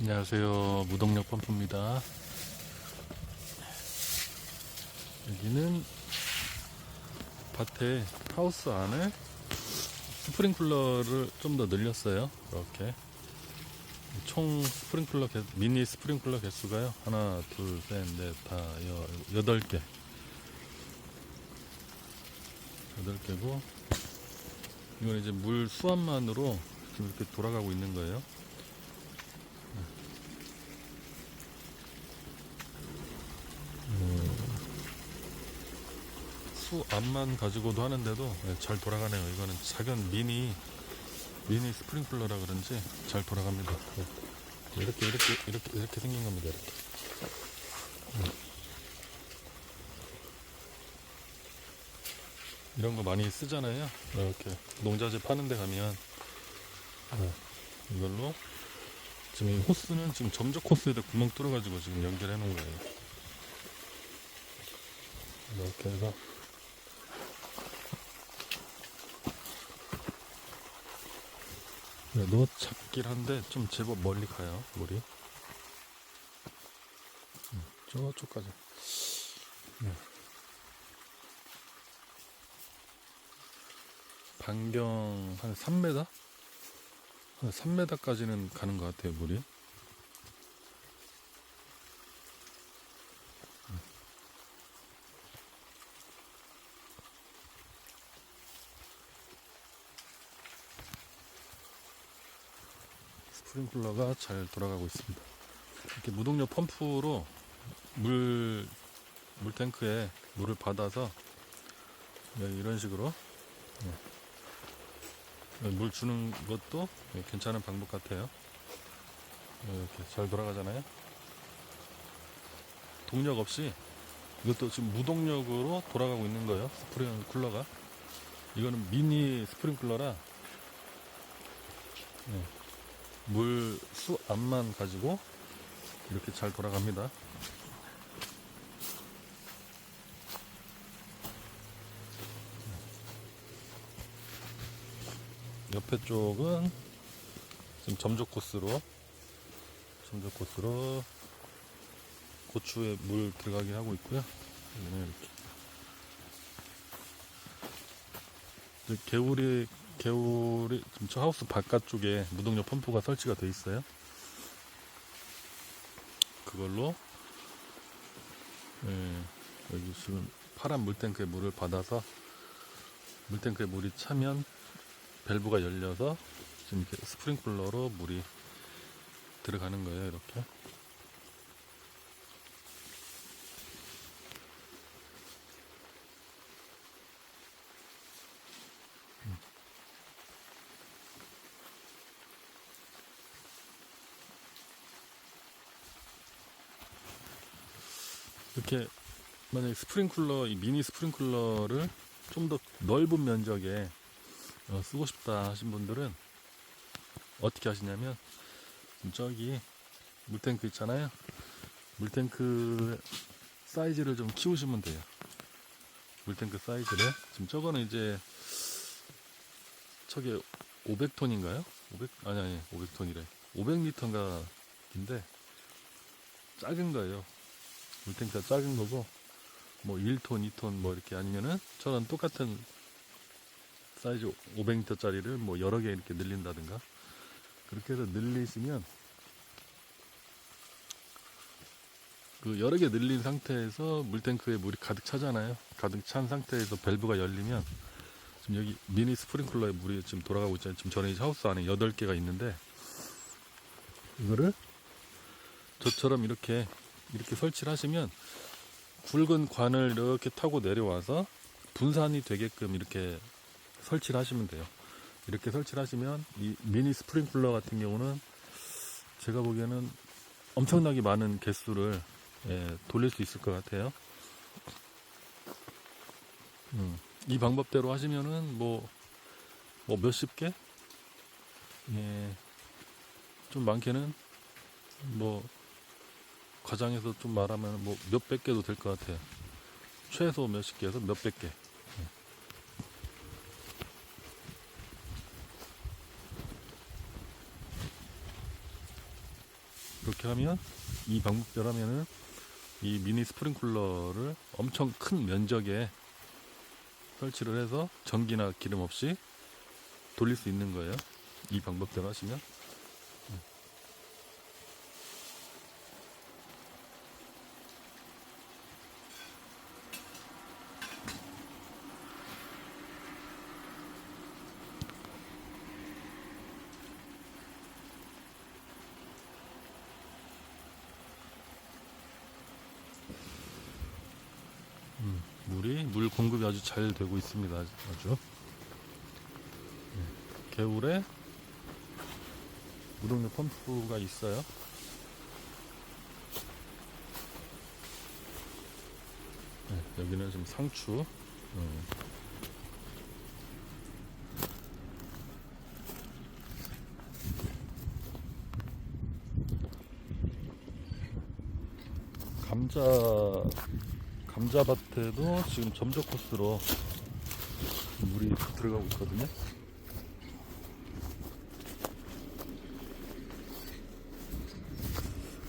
안녕하세요. 무동력 펌프입니다. 여기는 밭에 하우스 안에 스프링클러를 좀 더 늘렸어요. 이렇게 총 스프링클러 개, 미니 스프링클러 개수가요. 하나, 둘, 셋, 넷, 다 여, 여덟 개. 여덟 개고 이건 이제 물 수압만으로 지금 이렇게 돌아가고 있는 거예요. 수압만 가지고도 하는데도 예, 잘 돌아가네요. 이거는 작은 미니 미니 스프링클러라 그런지 잘 돌아갑니다. 예. 이렇게 이렇게 이렇게 이렇게 생긴 겁니다. 이렇게. 음. 이런 거 많이 쓰잖아요. 이렇게 농자재 파는 데 가면 예, 이걸로 지금 이 호스는 지금 점적 호스에다 구멍 뚫어가지고 지금 연결해 놓은 거예요. 이렇게 해서 그래도 작긴 한데 좀 제법 멀리 가요 물이 음, 저쪽까지 네. 반경 한 3m? 한 3m까지는 가는 것 같아요 물이 스프링클러가 잘 돌아가고 있습니다. 이렇게 무동력 펌프로 물, 물탱크에 물을 받아서 네, 이런 식으로 네, 물 주는 것도 네, 괜찮은 방법 같아요. 네, 이렇게 잘 돌아가잖아요. 동력 없이 이것도 지금 무동력으로 돌아가고 있는 거예요. 스프링클러가. 이거는 미니 스프링클러라 네. 물 수압만 가지고 이렇게 잘 돌아갑니다. 옆에 쪽은 지금 점적 코스로 점적 코스로 고추에 물 들어가게 하고 있고요. 이렇게 개울이 개울이 지금 저 하우스 바깥쪽에 무동력 펌프가 설치가 돼 있어요. 그걸로 예, 여기 지금 파란 물탱크에 물을 받아서 물탱크에 물이 차면 밸브가 열려서 지금 이렇게 스프링클러로 물이 들어가는 거예요. 이렇게. 이렇게 만약에 스프링클러 이 미니 스프링클러를 좀 더 넓은 면적에 어, 쓰고 싶다 하신 분들은 어떻게 하시냐면 저기 물탱크 있잖아요. 물탱크 사이즈를 좀 키우시면 돼요. 물탱크 사이즈를. 지금 저거는 이제 저게 500톤인가요? 500 아니 아니 500톤이래. 500리터인가 인데 작은 거예요 물탱크가 작은 거고 뭐 1톤, 2톤 뭐 이렇게 아니면은 저런 똑같은 사이즈 500리터 짜리를 뭐 여러 개 이렇게 늘린다든가 그렇게 해서 늘리시면 그 여러 개 늘린 상태에서 물탱크에 물이 가득 차잖아요. 가득 찬 상태에서 밸브가 열리면 지금 여기 미니 스프링클러에 물이 지금 돌아가고 있잖아요. 지금 저는 이 하우스 안에 8개가 있는데 이거를 저처럼 이렇게 이렇게 설치를 하시면 굵은 관을 이렇게 타고 내려와서 분산이 되게끔 이렇게 설치를 하시면 돼요. 이렇게 설치를 하시면 이 미니 스프링클러 같은 경우는 제가 보기에는 엄청나게 많은 개수를 예, 돌릴 수 있을 것 같아요. 음, 이 방법대로 하시면은 뭐, 뭐 몇십 개? 예, 좀 많게는 뭐 과장해서 좀 말하면 뭐 몇백 개도 될 것 같아요. 최소 몇십 개에서 몇백 개. 그렇게 하면 이 방법대로 하면은 이 미니 스프링클러를 엄청 큰 면적에 설치를 해서 전기나 기름 없이 돌릴 수 있는 거예요. 이 방법대로 하시면. 물이 물 공급이 아주 잘 되고 있습니다. 아주 네. 겨울에 무동력 펌프가 있어요. 네, 여기는 좀 상추. 음. 감자 감자밭에도 지금 점적 코스로 물이 들어가고 있거든요.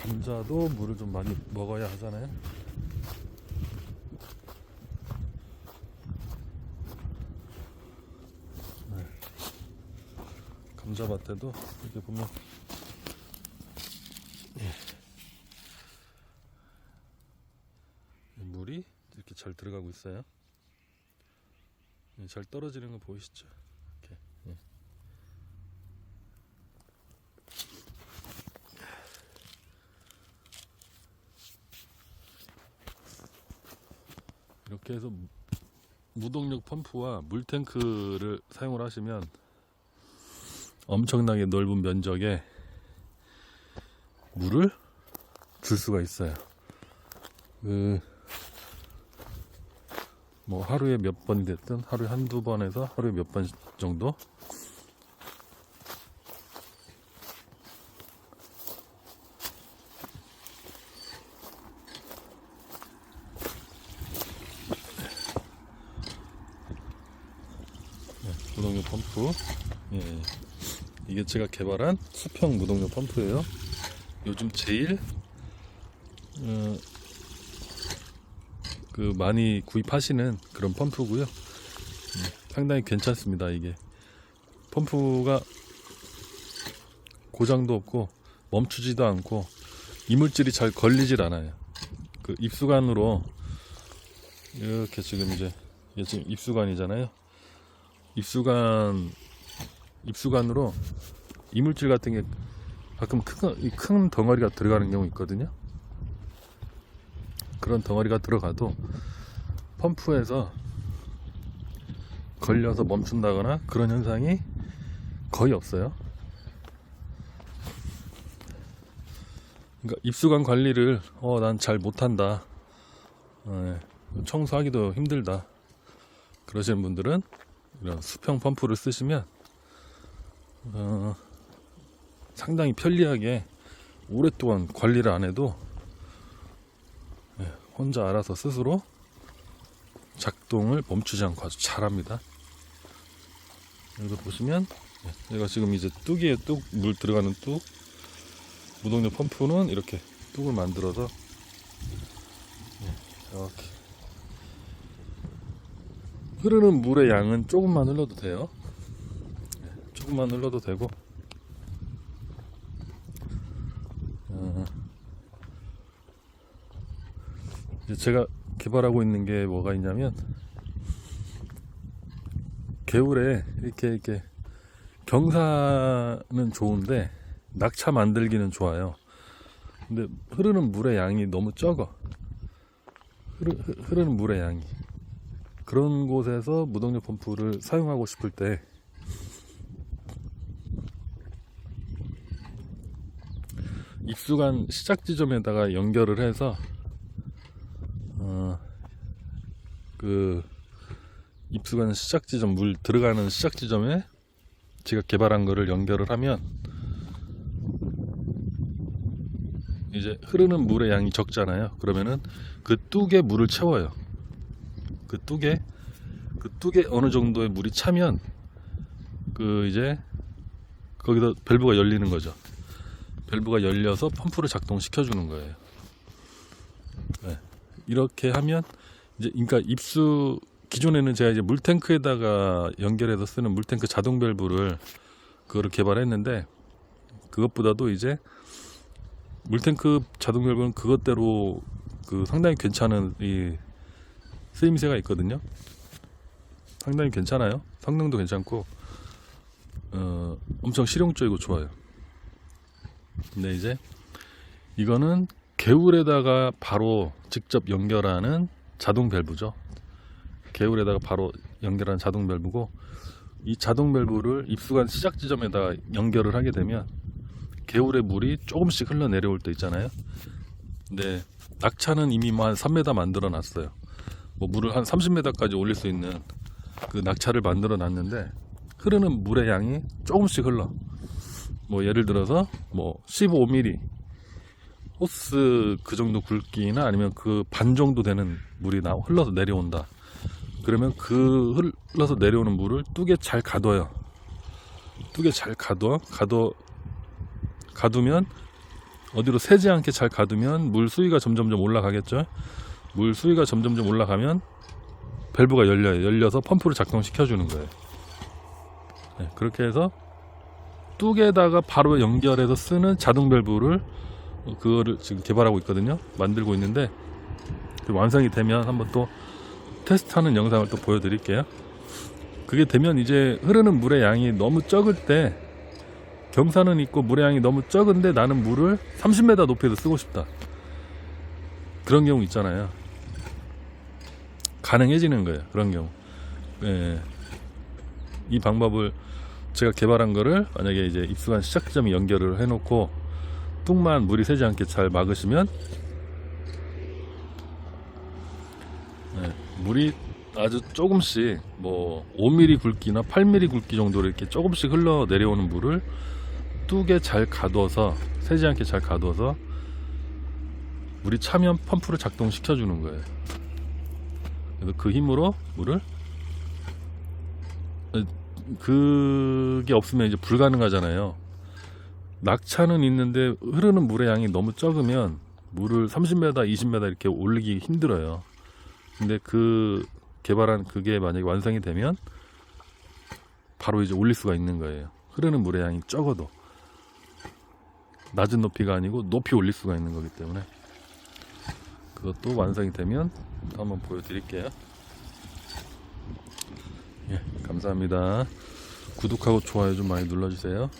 감자도 물을 좀 많이 먹어야 하잖아요. 네. 감자밭에도 이렇게 보면 물 이 이렇게 잘 들어가고 있어요. 예, 잘 떨어지는 거 보이시죠? 이렇게. 예. 이렇게 해서 무- 무동력 펌프와 물탱크를 사용을 하시면 엄청나게 넓은 면적에 물을 줄 수가 있어요. 그, 뭐 하루에 몇번 됐든 하루에 한두 번에서 하루에 몇 번 정도? 네, 무동력 펌프. 예, 이게 제가 개발한 수평 무동력 펌프예요. 요즘 제일 어, 그 많이 구입하시는 그런 펌프고요. 음, 상당히 괜찮습니다. 이게 펌프가 고장도 없고 멈추지도 않고 이물질이 잘 걸리질 않아요. 그 입수관으로 이렇게 지금 이제 이게 지금 입수관이잖아요. 입수관 입수관으로 이물질 같은 게 가끔 큰, 이큰 덩어리가 들어가는 경우 있거든요. 그런 덩어리가 들어가도 펌프에서 걸려서 멈춘다거나 그런 현상이 거의 없어요. 그러니까 입수관 관리를 어 난 잘 못한다. 어, 예, 청소하기도 힘들다. 그러시는 분들은 이런 수평 펌프를 쓰시면 어, 상당히 편리하게 오랫동안 관리를 안 해도 혼자 알아서 스스로 작동을 멈추지 않고 아주 잘합니다. 여기서 보시면 예, 얘가 지금 이제 뚝이에 뚝 물 들어가는 뚝 무동력 펌프는 이렇게 뚝을 만들어서 예, 이렇게 흐르는 물의 양은 조금만 흘러도 돼요. 예, 조금만 흘러도 되고 어, 이 제 제가 개발하고 있는 게 뭐가 있냐면 겨울에 이렇게 이렇게 경사는 좋은데 낙차 만들기는 좋아요. 근데 흐르는 물의 양이 너무 적어. 흐르, 흐- 흐르는 물의 양이. 그런 곳에서 무동력 펌프를 사용하고 싶을 때 입수관 시작 지점에다가 연결을 해서 어, 그 입수관 시작 지점 물 들어가는 시작 지점에 제가 개발한 거를 연결을 하면 이제 흐르는 물의 양이 적잖아요. 그러면은 그 뚝에 물을 채워요. 그 뚝에 그 뚝에 어느 정도의 물이 차면 그 이제 거기다 밸브가 열리는 거죠. 밸브가 열려서 펌프를 작동시켜 주는 거예요. 네. 이렇게 하면 이제 그러니까 입수 기존에는 제가 이제 물탱크에다가 연결해서 쓰는 물탱크 자동 밸브를 그거를 개발했는데 그것보다도 이제 물탱크 자동 밸브는 그것대로 그 상당히 괜찮은 이 쓰임새가 있거든요. 상당히 괜찮아요. 성능도 괜찮고 어, 엄청 실용적이고 좋아요. 근데 이제 이거는 개울에다가 바로 직접 연결하는 자동 밸브죠. 개울에다가 바로 연결하는 자동 밸브고 이 자동 밸브를 입수관 시작 지점에다가 연결을 하게 되면 개울에 물이 조금씩 흘러 내려올 때 있잖아요. 근데 낙차는 이미 뭐 한 3m 만들어 놨어요. 뭐 물을 한 30m까지 올릴 수 있는 그 낙차를 만들어 놨는데 흐르는 물의 양이 조금씩 흘러. 뭐 예를 들어서 뭐 15mm 호스 그 정도 굵기나 아니면 그 반 정도 되는 물이 나 흘러서 내려온다. 그러면 그 흘러서 내려오는 물을 뚝에 잘 가둬요. 뚝에 잘 가둬 가둬 가두면 어디로 새지 않게 잘 가두면 물 수위가 점점점 올라가겠죠. 물 수위가 점점점 올라가면 밸브가 열려요. 열려서 펌프를 작동시켜 주는 거예요. 네, 그렇게 해서 뚝에다가 바로 연결해서 쓰는 자동 밸브를 어, 그거를 지금 개발하고 있거든요. 만들고 있는데 그 완성이 되면 한번 또 테스트하는 영상을 또 보여드릴게요. 그게 되면 이제 흐르는 물의 양이 너무 적을 때 경사는 있고 물의 양이 너무 적은데 나는 물을 30m 높이에서 쓰고 싶다. 그런 경우 있잖아요. 가능해지는 거예요. 그런 경우. 예. 이 방법을 제가 개발한 거를 만약에 이제 입수관 시작 지점에 연결을 해놓고 뚝만 물이 새지 않게 잘 막으시면 예, 물이 아주 조금씩 뭐 5mm 굵기나 8mm 굵기 정도로 이렇게 조금씩 흘러 내려오는 물을 뚝에 잘 가둬서 새지 않게 잘 가둬서 물이 차면 펌프를 작동시켜 주는 거예요. 그래서 그 힘으로 물을 어, 그게 없으면 이제 불가능하잖아요. 낙차는 있는데 흐르는 물의 양이 너무 적으면 물을 30m, 20m 이렇게 올리기 힘들어요. 근데 그 개발한 그게 만약에 완성이 되면 바로 이제 올릴 수가 있는 거예요. 흐르는 물의 양이 적어도 낮은 높이가 아니고 높이 올릴 수가 있는 거기 때문에 그것도 완성이 되면 한번 보여드릴게요. 예, 감사합니다. 구독하고 좋아요 좀 많이 눌러주세요.